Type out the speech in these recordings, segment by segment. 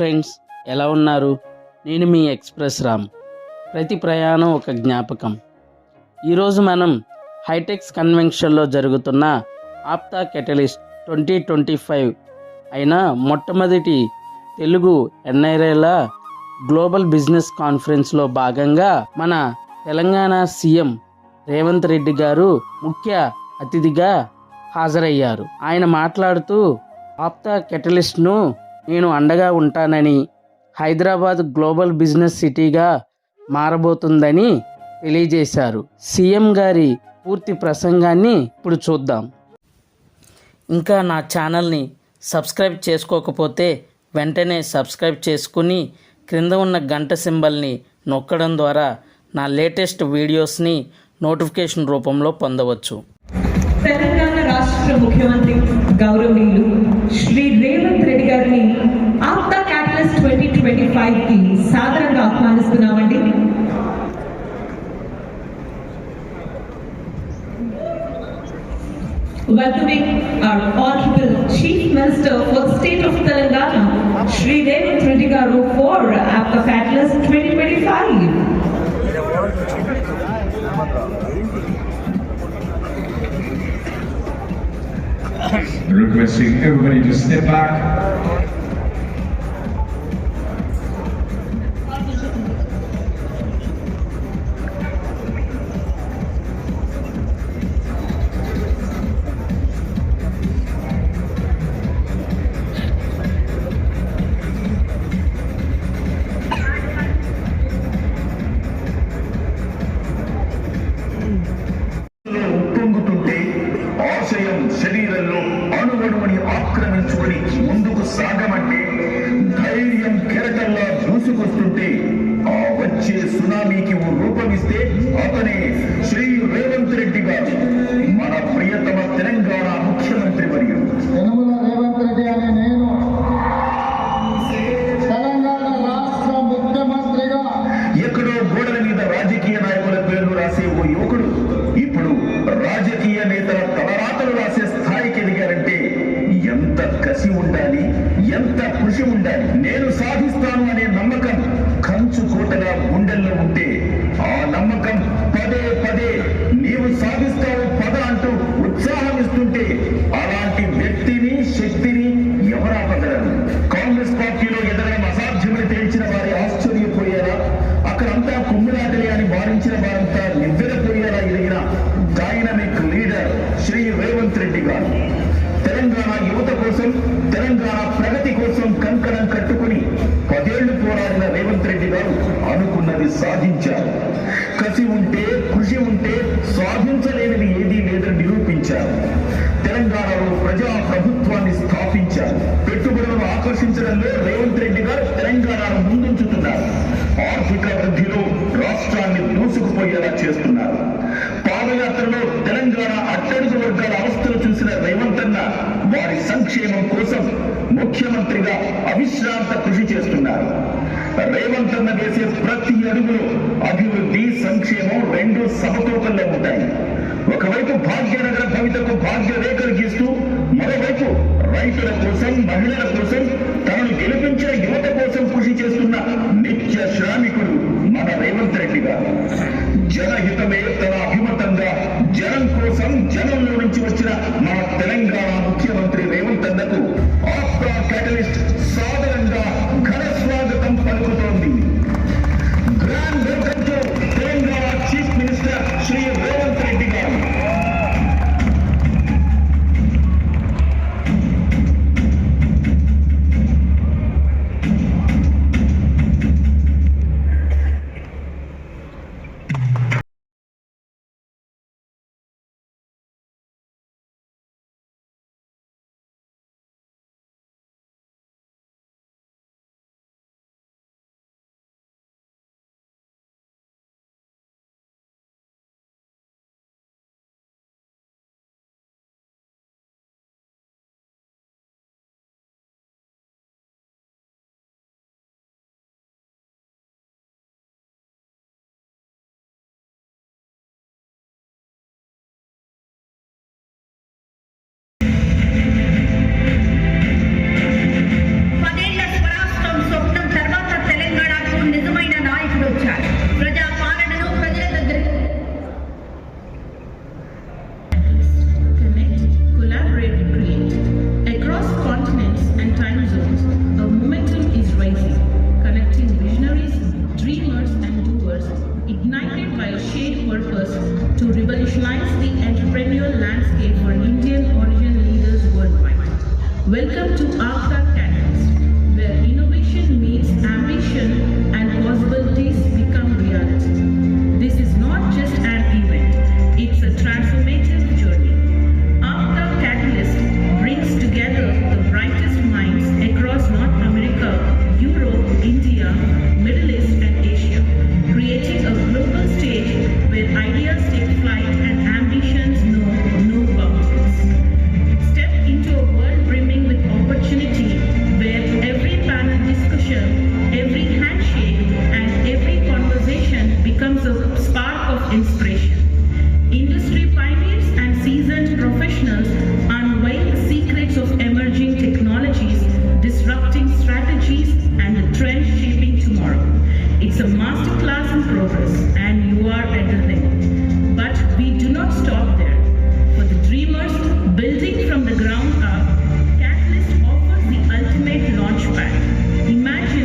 Friends ఎలా ఉన్నారు? నేను మీ ఎక్స్ప్రెస్ రామ్. ప్రతి ప్రయాణం ఒక జ్ఞాపకం. ఈరోజు మనం హైటెక్స్ కన్వెన్షన్లో జరుగుతున్న APTA catalyst twenty twenty five అయిన మొట్టమొదటి తెలుగు ఎన్ఐరేల గ్లోబల్ బిజినెస్ కాన్ఫరెన్స్లో భాగంగా మన తెలంగాణ సీఎం రేవంత్ రెడ్డి గారు ముఖ్య అతిథిగా హాజరయ్యారు. ఆయన మాట్లాడుతూ ఆప్తా కెటలిస్ట్ను నేను అండగా ఉంటానని హైదరాబాద్ గ్లోబల్ బిజినెస్ సిటీగా మారబోతుందని తెలియజేశారు. సీఎం గారి పూర్తి ప్రసంగాన్ని ఇప్పుడు చూద్దాం. ఇంకా నా ఛానల్ని సబ్స్క్రైబ్ చేసుకోకపోతే వెంటనే సబ్స్క్రైబ్ చేసుకుని క్రింద ఉన్న గంట సింబల్ని నొక్కడం ద్వారా నా లేటెస్ట్ వీడియోస్ని నోటిఫికేషన్ రూపంలో పొందవచ్చు. తెలంగాణ రాష్ట్ర ముఖ్యమంత్రి గౌరవనీయులు శ్రీ రేవంత్ రెడ్డి గారిని Welcoming our Honorable Chief Minister for the State of Telangana, Shri Revanth Reddy for APTA Catalyst 2025. Requesting everybody to step back. మన ప్రియతమ తెలంగాణ ముఖ్యమంత్రి వర్యులు యనమల రేవంత్ రెడ్డి అనే నేను తెలంగాణ రాష్ట్ర ముఖ్యమంత్రిగా ఎక్కడో గోడల మీద రాజకీయ నాయకుల పేర్లు రాసే ఓ యువకుడు ఇప్పుడు రాజకీయ నేతల తలరాతలు రాసే స్థాయికి ఎదిగారంటే ఎంత కసి ఉండాలి ఎంత కృషి ఉండాలి? నేను సాధిస్తాను అనే నమ్మకం కుమ్మిరాటలే వారంతా నివ్వెరపోయేలా ఎదిగిన డైనమిక్ లీడర్ శ్రీ రేవంత్ రెడ్డి గారు. తెలంగాణ యువత కోసం తెలంగాణ ప్రగతి కోసం కంకణం కట్టుకుని పదేళ్ళు పోరాడిన రేవంత్ రెడ్డి గారు అనుకున్నది సాధించారు. సంక్షేమం కోసం ముఖ్యమంత్రిగా అవిశ్రాంత కృషి చేస్తున్నారు. రేవంత్ అన్న వేసే ప్రతి అడుగులో అభివృద్ధి సంక్షేమం రెండు సమతూకంలో ఉంటాయి. ఒకవైపు భాగ్యనగర కవితకు భాగ్య రేఖలు గీస్తూ మరోవైపు రైతుల కోసం మహిళల కోసం మన తెలంగాణ ముఖ్యమంత్రి రేవంత్ అన్నకు ఆఫ్టర్ క్యాటలిస్ట్ సాధారణంగా ఘన స్వాగతం పలుకుతోంది. Welcome to Afghan ultimate launch pad. Imagine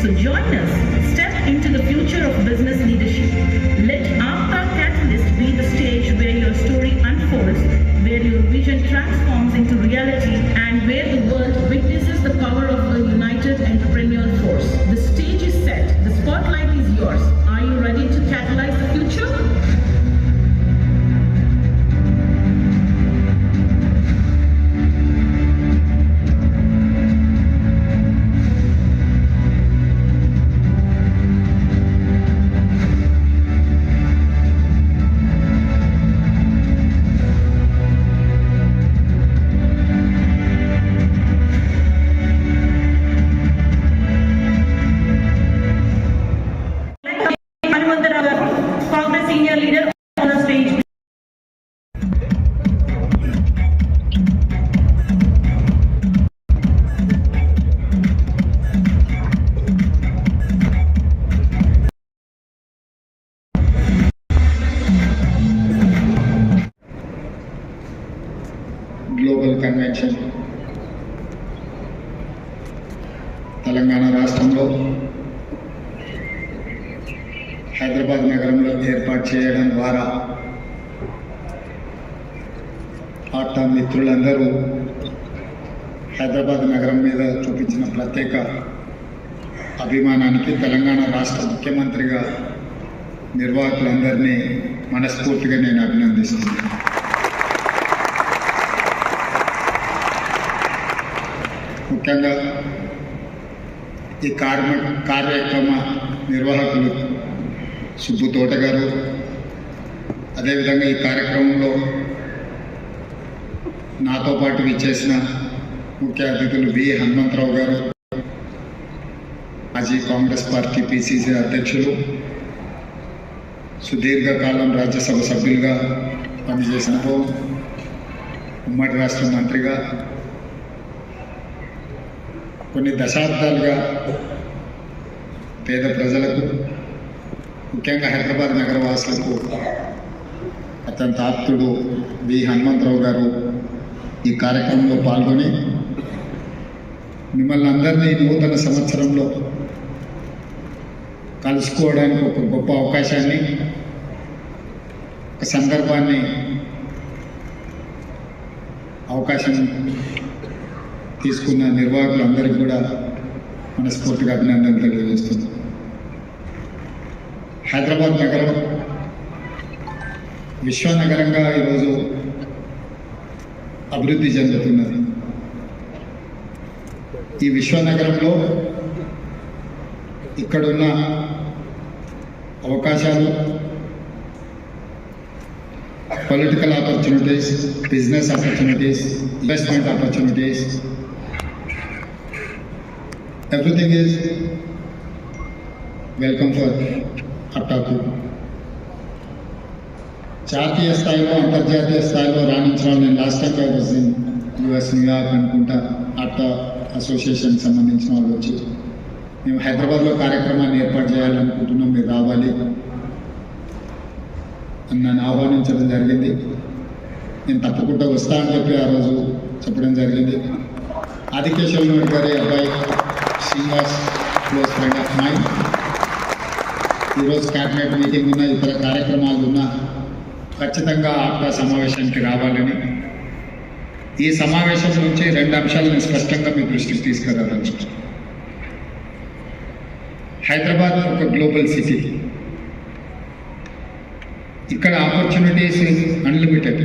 So join us, step into the future of business leadership. Convention Telangana రాష్ట్రంలో హైదరాబాద్ నగరంలో ఏర్పాటు చేయడం ద్వారా ఆటా మిత్రులందరూ హైదరాబాద్ నగరం మీద చూపించిన ప్రత్యేక అభిమానానికి తెలంగాణ రాష్ట్ర ముఖ్యమంత్రిగా నిర్వాహకులందరినీ మనస్ఫూర్తిగా నేను అభినందిస్తున్నాను. ముఖ్యంగా ఈ కార్మ కార్యక్రమ నిర్వాహకులు సుబ్బు తోట గారు అదేవిధంగా ఈ కార్యక్రమంలో నాతో పాటు విచ్చేసిన ముఖ్య అతిథులు బి. హనుమంతరావు గారు మాజీ కాంగ్రెస్ పార్టీ పిసిసి అధ్యక్షులు సుదీర్ఘకాలం రాజ్యసభ సభ్యులుగా పనిచేసిన ఉమ్మడి రాష్ట్ర మంత్రిగా కొన్ని దశాబ్దాలుగా పేద ప్రజలకు ముఖ్యంగా హైదరాబాద్ నగర వాసులకు అతని తాత్తుడు వి. హనుమంతరావు గారు ఈ కార్యక్రమంలో పాల్గొని మిమ్మల్ని అందరినీ నూతన సంవత్సరంలో కలుసుకోవడానికి ఒక గొప్ప అవకాశాన్ని ఒక సందర్భాన్ని అవకాశం తీసుకున్న నిర్వాహకులందరికీ కూడా మనస్ఫూర్తిగా అభినందనలు తెలియజేస్తున్నాం. హైదరాబాద్ నగరం విశ్వనగరంగా ఈరోజు అభివృద్ధి చెందుతున్నది. ఈ విశ్వనగరంలో ఇక్కడున్న అవకాశాలు political opportunities business opportunities investment opportunities everything is welcome for అట్టాకు జాతీయ స్థాయిలో అంతర్జాతీయ స్థాయిలో రాణించడం నేను last time I was in US New York అనుకుంటా. అట్టా అసోసియేషన్ సంబంధించిన వాళ్ళు వచ్చి మేము హైదరాబాద్లో కార్యక్రమాన్ని ఏర్పాటు చేయాలనుకుంటున్నాం మీరు రావాలి అని నన్ను ఆహ్వానించడం జరిగింది. నేను తప్పకుండా వస్తా అని చెప్పి ఆ రోజు చెప్పడం జరిగింది. ఆదికేశ్వర గారి అబ్బాయి Srinivas close friend of mind ఈరోజు క్యాబినెట్ మీటింగ్ ఉన్న ఇతర కార్యక్రమాలు ఉన్న ఖచ్చితంగా ఆత్మ సమావేశానికి రావాలని. ఈ సమావేశం నుంచి రెండు అంశాలను స్పష్టంగా మీ దృష్టికి తీసుకురావాలని హైదరాబాద్ ఒక గ్లోబల్ సిటీ. ఇక్కడ ఆపర్చునిటీస్ అన్లిమిటెడ్.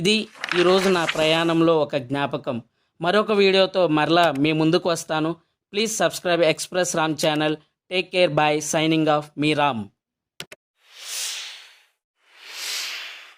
ఇది ఈరోజు నా ప్రయాణంలో ఒక జ్ఞాపకం. మరొక వీడియోతో మరలా మీ ముందుకు వస్తాను. Please subscribe express Ram channel take care bye signing off me Ram